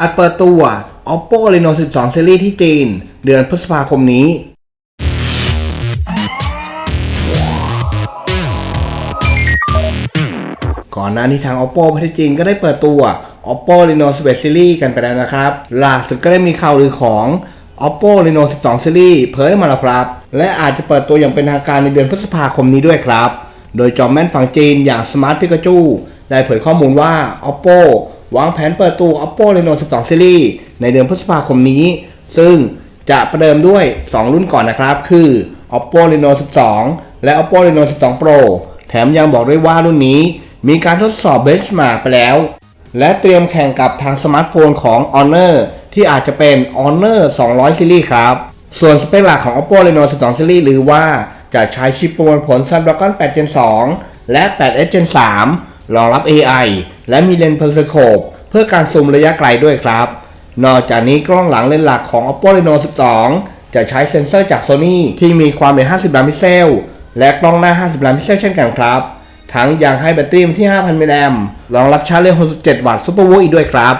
อาจเปิดตัว Oppo Reno 12 Series ที่จีน เดือนพฤษภาคมนี้ ก่อนหน้านี้ทาง Oppo ประเทศจีนก็ได้เปิดตัว Oppo Reno 11 Series กันไปแล้วนะครับ ล่าสุดก็ได้มีข่าวลือของ Oppo Reno 12 Series เผยมาแล้วครับ และอาจจะเปิดตัวอย่างเป็นทางการในเดือนพฤษภาคมนี้ด้วยครับ โดยจอมแม่นฝั่งจีนอย่าง Smart Pikachu ได้เผยข้อมูลว่า Oppo วางแผนเปิดตัว Oppo Reno 12 Series ในเดือนพฤษภาคมนี้ ซึ่งจะประเดิมด้วย 2 รุ่นก่อนนะครับ คือ Oppo Reno 12 และ Oppo Reno 12 Pro แถมยังบอกด้วยว่ารุ่นนี้มีการทดสอบเบนช์มาไปแล้ว และเตรียมแข่งกับทางสมาร์ทโฟนของ Honor ที่อาจจะเป็น Honor 200 Series ครับ ส่วนสเปคหลักของ Oppo Reno 12 Series หรือว่าจะใช้ชิปประมวลผล Snapdragon 8 Gen 2 และ 8S Gen 3 รองรับ AI และมีเลนส์ Periscope เพื่อการซูมระยะไกลด้วยครับ นอกจากนี้กล้องหลังเลนส์หลักของ Oppo Reno 12 จะใช้เซ็นเซอร์จาก Sony ที่มีความเร็ว 50 ล้านพิกเซล และกล้องหน้า 50 ล้านพิกเซลเช่นกันครับ ทั้งยังให้แบตเตอรี่ที่ 5,000 มิลลิแอมป์รองรับชาร์จเร็ว67 วัตต์ซูเปอร์วูอีกด้วยครับ